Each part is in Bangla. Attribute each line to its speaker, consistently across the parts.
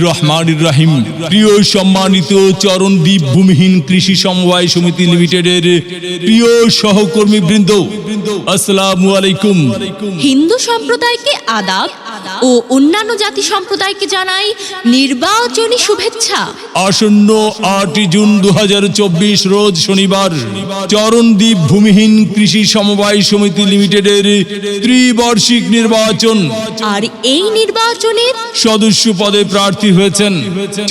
Speaker 1: রহমান সম্মানিত চরণদ্বীপ ভূমিহীন কৃষি সমবায় সমিতি লিমিটেডের সহকর্মী বৃন্দ আসসালামু আলাইকুম।
Speaker 2: হিন্দু সম্প্রদায়কে আদাব ও অন্যান্য জাতি সম্প্রদায়কে জানাই নির্বাচনী শুভেচ্ছা।
Speaker 1: আসন্ন আটই জুন দু রোজ শনিবার চরণদ্বীপ ভূমিহীন কৃষি সমবায় সমিতি লিমিটেডের ত্রিবার্ষিক নির্বাচন।
Speaker 2: আর এই নির্বাচনের
Speaker 1: সদস্য পদে প্রার্থী হয়েছেন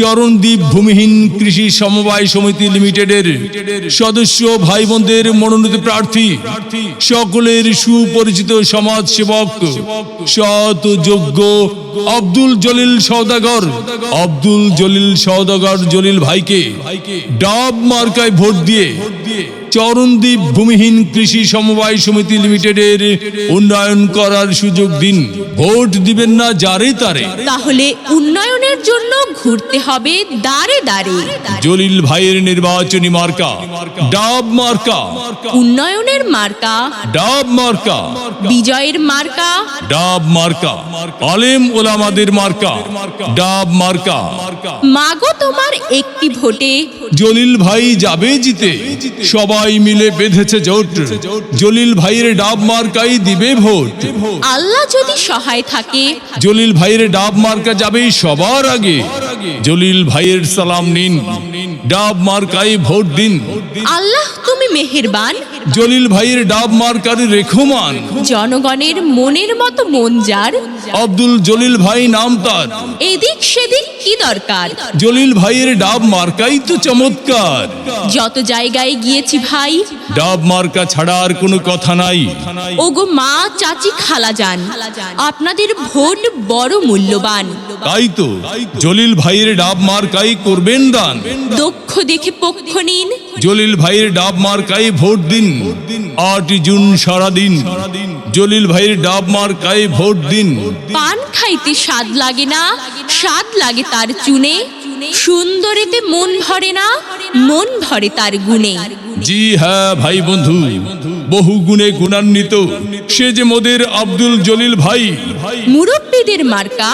Speaker 1: চরণদ্বীপ ভূমিহীন কৃষি সমবায় সমিতি লিমিটেডের সদস্য ভাই বোনদের মনোনীত প্রার্থী। সকলের সুপরিচিত সমাজ সেবক সৎ ও যোগ্য আব্দুল জলিল সওদাগর আব্দুল জলিল সওদাগর জলিল ভাইকে ডাব মার্কায় ভোট দিয়ে চরণদ্বীপ ভূমিহীন কৃষি সমবায় সমিতি লিমিটেডের উন্নয়ন করার সুযোগ দিন। ভোট দিবেন না যারে তারে।
Speaker 2: তাহলে উন্নয়নের জন্য ঘুরতে হবে দাঁড়ে দাঁড়ে
Speaker 1: জলিল ভাইয়ের নির্বাচনী মার্কা ডাব মার্কা
Speaker 2: উন্নয়নের মার্কা
Speaker 1: ডাব মার্কা
Speaker 2: বিজয়ের মার্কা
Speaker 1: ডাব মার্কা আলেম ওলামাদের মার্কা ডাব মার্কা।
Speaker 2: মাগো তোমার একটি ভোটে?
Speaker 1: জলিল ভাই যাবে জিতে সবাই মিলে বেঁধেছে জোট। জলিল ভাইয়ের ডাব মার্কাই দিবে ভোট।
Speaker 2: আল্লাহ যদি সহায় থাকে।
Speaker 1: জলিল ভাইয়ের ডাব মার্কা যাবে সবার আগে। জলিল ভাইয়ের সালাম নিন। ডাব মার্কাই ভোট দিন।
Speaker 2: আল্লাহ তুমি মেহেরবান।
Speaker 1: জলিল ভাইয়ের ডাব মার্কার রেখমান।
Speaker 2: জনগণের মনের মতো মন যার।
Speaker 1: আব্দুল জলিল ভাই নাম তার।
Speaker 2: এদিক সেদিক কি দরকার?
Speaker 1: জলিল ভাইয়ের ডাব মার্কাই তো চমৎকার।
Speaker 2: যত জায়গায় গিয়েছি ভাই
Speaker 1: ডাব মার্কা ছাড়া আর কোনো কথা নাই।
Speaker 2: ওগো মা চাচি খালা যান। আপনাদের ভোট বড় মূল্যবান।
Speaker 1: তাই তো জলিল ভাইয়ের ডাব মার্কাই করবেন দান।
Speaker 2: দক্ষ দেখে পক্ষ নিন।
Speaker 1: জলিল ভাইয়ের ডাব মার্কাই ভোট দিন। আটই জুন সারাদিন। জলিল ভাইয়ের ডাব মার্কাই ভোট দিন।
Speaker 2: পান খাইতে স্বাদ লাগে না স্বাদ লাগে তার চুনে। সুন্দরেতে মন ভরে না মন ভরে তার গুণে।
Speaker 1: জি হ্যাঁ ভাই বন্ধু বহু গুণে গুণান্বিত। সে যে মোদের আব্দুল জলিল ভাই।
Speaker 2: মুরব্বীদের মার্কা